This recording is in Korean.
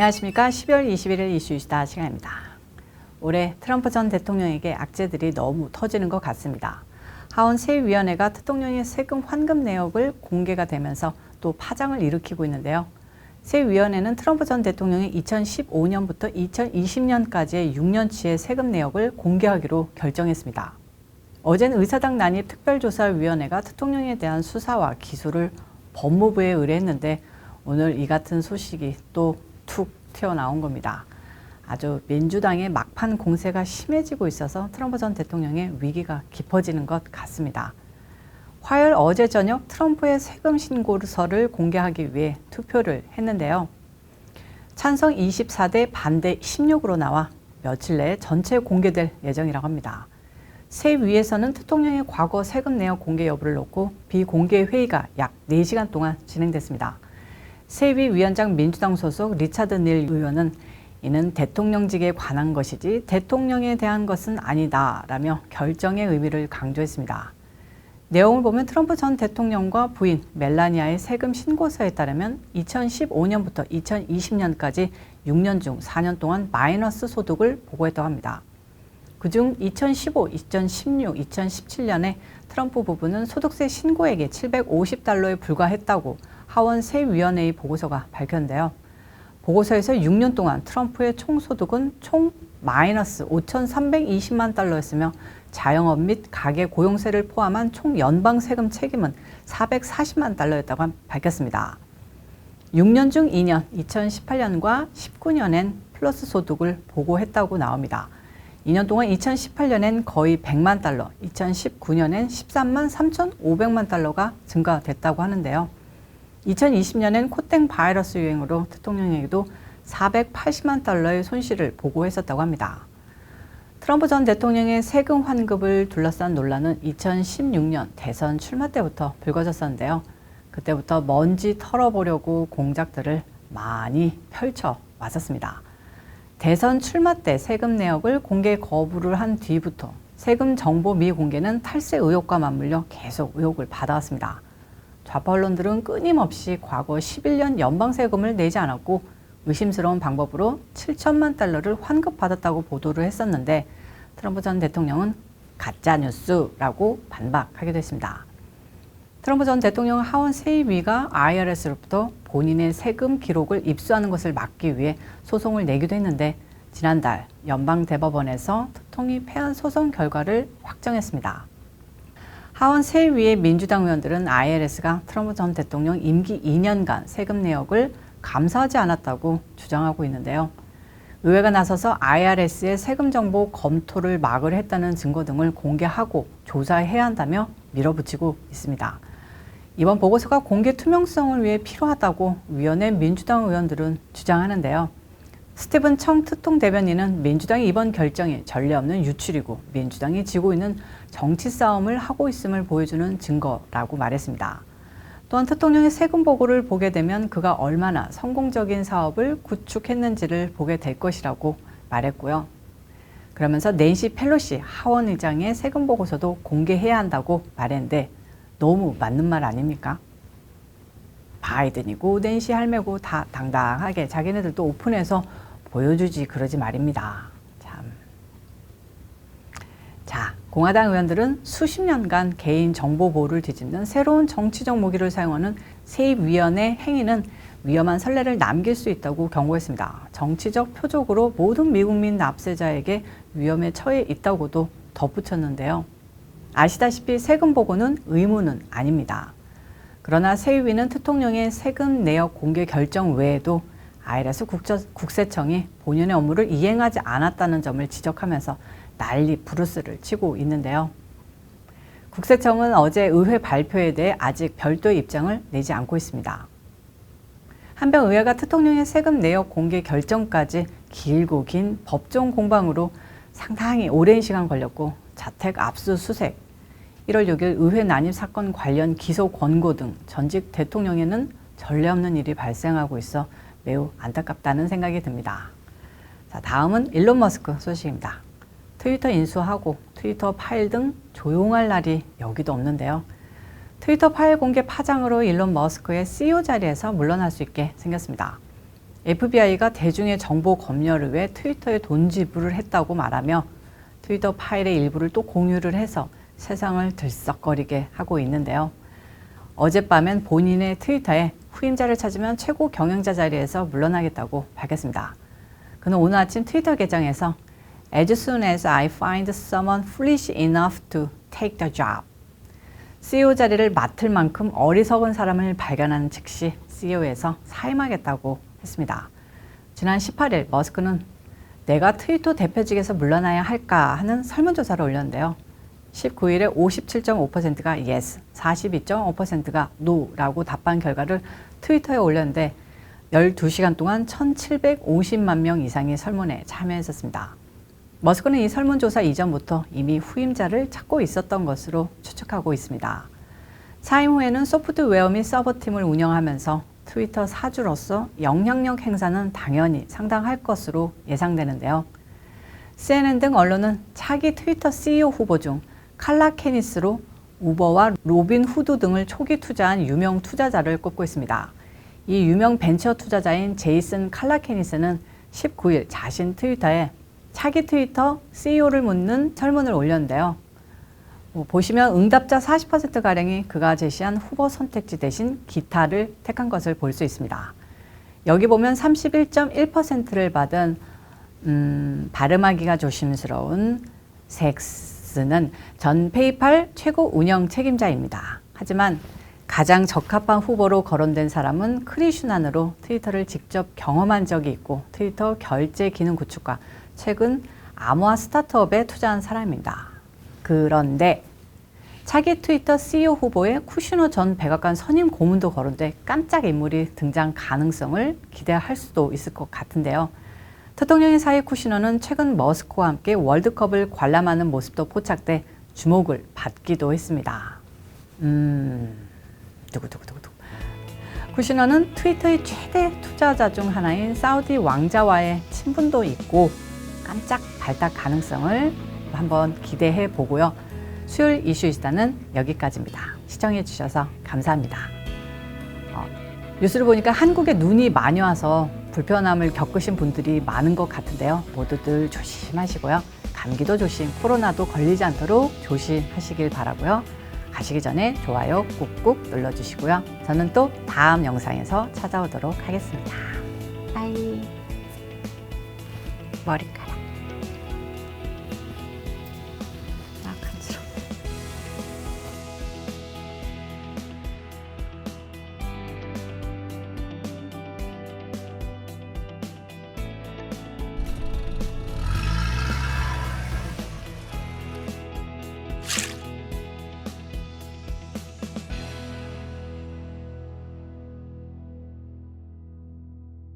안녕하십니까. 12월 21일 이슈이시다 시간입니다. 올해 트럼프 전 대통령에게 악재들이 너무 터지는 것 같습니다. 하원 세위원회가 대통령의 세금 환급 내역을 공개가 되면서 또 파장을 일으키고 있는데요. 세위원회는 트럼프 전 대통령의 2015년부터 2020년까지의 6년치의 세금 내역을 공개하기로 결정했습니다. 어제는 의사당 난입 특별조사위원회가 대통령에 대한 수사와 기소를 법무부에 의뢰했는데 오늘 이 같은 소식이 또 툭 튀어나온 겁니다. 아주 민주당의 막판 공세가 심해지고 있어서 트럼프 전 대통령의 위기가 깊어지는 것 같습니다. 화요일 어제 저녁 트럼프의 세금 신고서를 공개하기 위해 투표를 했는데요. 찬성 24대 반대 16으로 나와 며칠 내에 전체 공개될 예정이라고 합니다. 세위에서는 대통령의 과거 세금 내역 공개 여부를 놓고 비공개 회의가 약 4시간 동안 진행됐습니다. 세위 위원장 민주당 소속 리차드 닐 의원은 이는 대통령직에 관한 것이지 대통령에 대한 것은 아니다라며 결정의 의미를 강조했습니다. 내용을 보면 트럼프 전 대통령과 부인 멜라니아의 세금 신고서에 따르면 2015년부터 2020년까지 6년 중 4년 동안 마이너스 소득을 보고했다고 합니다. 그중 2015, 2016, 2017년에 트럼프 부부는 소득세 신고액이 750달러에 불과했다고 하원 세위원회의 보고서가 밝혔는데요. 보고서에서 6년 동안 트럼프의 총소득은 총 마이너스 5,320만 달러였으며 자영업 및 가계 고용세를 포함한 총 연방 세금 책임은 440만 달러였다고 밝혔습니다. 6년 중 2년, 2018년과 19년엔 플러스 소득을 보고했다고 나옵니다. 2년 동안 2018년엔 거의 100만 달러, 2019년엔 13만 3,500만 달러가 증가됐다고 하는데요. 2020년엔 코땡 바이러스 유행으로 대통령에게도 480만 달러의 손실을 보고했었다고 합니다. 트럼프 전 대통령의 세금 환급을 둘러싼 논란은 2016년 대선 출마 때부터 불거졌었는데요. 그때부터 먼지 털어보려고 공작들을 많이 펼쳐 왔었습니다. 대선 출마 때 세금 내역을 공개 거부를 한 뒤부터 세금 정보 미공개는 탈세 의혹과 맞물려 계속 의혹을 받아왔습니다. 좌파 언론들은 끊임없이 과거 11년 연방세금을 내지 않았고 의심스러운 방법으로 7천만 달러를 환급받았다고 보도를 했었는데 트럼프 전 대통령은 가짜뉴스라고 반박하기도 했습니다. 트럼프 전 대통령 하원 세입위가 IRS로부터 본인의 세금 기록을 입수하는 것을 막기 위해 소송을 내기도 했는데 지난달 연방 대법원에서 특통이 패한 소송 결과를 확정했습니다. 하원 세위의 민주당 의원들은 IRS가 트럼프 전 대통령 임기 2년간 세금 내역을 감사하지 않았다고 주장하고 있는데요. 의회가 나서서 IRS의 세금 정보 검토를 막을 했다는 증거 등을 공개하고 조사해야 한다며 밀어붙이고 있습니다. 이번 보고서가 공개 투명성을 위해 필요하다고 위원회 민주당 의원들은 주장하는데요. 스티븐 청 특통 대변인은 민주당의 이번 결정이 전례 없는 유출이고 민주당이 지고 있는 정치 싸움을 하고 있음을 보여주는 증거라고 말했습니다. 또한 대통령의 세금 보고를 보게 되면 그가 얼마나 성공적인 사업을 구축했는지를 보게 될 것이라고 말했고요. 그러면서 낸시 펠로시 하원 의장의 세금 보고서도 공개해야 한다고 말했는데 너무 맞는 말 아닙니까? 바이든이고 낸시 할매고 다 당당하게 자기네들도 오픈해서 보여주지 그러지 말입니다. 참. 자, 공화당 의원들은 수십 년간 개인 정보 보호를 뒤집는 새로운 정치적 무기를 사용하는 세입위원회 행위는 위험한 선례를 남길 수 있다고 경고했습니다. 정치적 표적으로 모든 미국민 납세자에게 위험에 처해 있다고도 덧붙였는데요. 아시다시피 세금 보고는 의무는 아닙니다. 그러나 세위는 대통령의 세금 내역 공개 결정 외에도 IRS 국세청이 본연의 업무를 이행하지 않았다는 점을 지적하면서 난리 부르스를 치고 있는데요. 국세청은 어제 의회 발표에 대해 아직 별도의 입장을 내지 않고 있습니다. 한편 의회가 대통령의 세금 내역 공개 결정까지 길고 긴 법정 공방으로 상당히 오랜 시간 걸렸고 자택 압수수색, 1월 6일 의회 난입 사건 관련 기소 권고 등 전직 대통령에는 전례 없는 일이 발생하고 있어 매우 안타깝다는 생각이 듭니다. 자, 다음은 일론 머스크 소식입니다. 트위터 인수하고 트위터 파일 등 조용할 날이 여기도 없는데요. 트위터 파일 공개 파장으로 일론 머스크의 CEO 자리에서 물러날 수 있게 생겼습니다. FBI가 대중의 정보 검열을 위해 트위터에 돈 지불을 했다고 말하며 트위터 파일의 일부를 또 공유를 해서 세상을 들썩거리게 하고 있는데요. 어젯밤엔 본인의 트위터에 후임자를 찾으면 최고 경영자 자리에서 물러나겠다고 밝혔습니다. 그는 오늘 아침 트위터 계정에서 As soon as I find someone foolish enough to take the job. CEO 자리를 맡을 만큼 어리석은 사람을 발견하는 즉시 CEO에서 사임하겠다고 했습니다. 지난 18일 머스크는 내가 트위터 대표직에서 물러나야 할까 하는 설문조사를 올렸는데요. 19일에 57.5%가 yes, 42.5%가 no라고 답한 결과를 트위터에 올렸는데 12시간 동안 1,750만 명 이상이 설문에 참여했었습니다. 머스크는 이 설문조사 이전부터 이미 후임자를 찾고 있었던 것으로 추측하고 있습니다. 사임 후에는 소프트웨어 및 서버팀을 운영하면서 트위터 사주로서 영향력 행사는 당연히 상당할 것으로 예상되는데요. CNN 등 언론은 차기 트위터 CEO 후보 중 칼라 케니스로 우버와 로빈 후드 등을 초기 투자한 유명 투자자를 꼽고 있습니다. 이 유명 벤처 투자자인 제이슨 칼라 케니스는 19일 자신 트위터에 차기 트위터 CEO를 묻는 설문을 올렸는데요. 뭐 보시면 응답자 40%가량이 그가 제시한 후보 선택지 대신 기타를 택한 것을 볼 수 있습니다. 여기 보면 31.1%를 받은 음, 발음하기가 조심스러운 섹스 는 전 페이팔 최고 운영 책임자입니다. 하지만 가장 적합한 후보로 거론된 사람은 크리슈난으로 트위터를 직접 경험한 적이 있고 트위터 결제 기능 구축과 최근 암호화 스타트업에 투자한 사람입니다. 그런데 차기 트위터 CEO 후보에 쿠슈너 전 백악관 선임 고문도 거론돼 깜짝 인물이 등장 가능성을 기대할 수도 있을 것 같은데요. 대통령의 사이 쿠시너는 최근 머스크와 함께 월드컵을 관람하는 모습도 포착돼 주목을 받기도 했습니다. 음, 두구두구두구두구. 쿠시너는 트위터의 최대 투자자 중 하나인 사우디 왕자와의 친분도 있고 깜짝 발탁 가능성을 한번 기대해 보고요. 수요일 이슈 이스타는 여기까지입니다. 시청해 주셔서 감사합니다. 어, 뉴스를 보니까 한국에 눈이 많이 와서 불편함을 겪으신 분들이 많은 것 같은데요. 모두들 조심하시고요. 감기도 조심, 코로나도 걸리지 않도록 조심하시길 바라고요. 가시기 전에 좋아요 꾹꾹 눌러주시고요. 저는 또 다음 영상에서 찾아오도록 하겠습니다. 바이. 머리가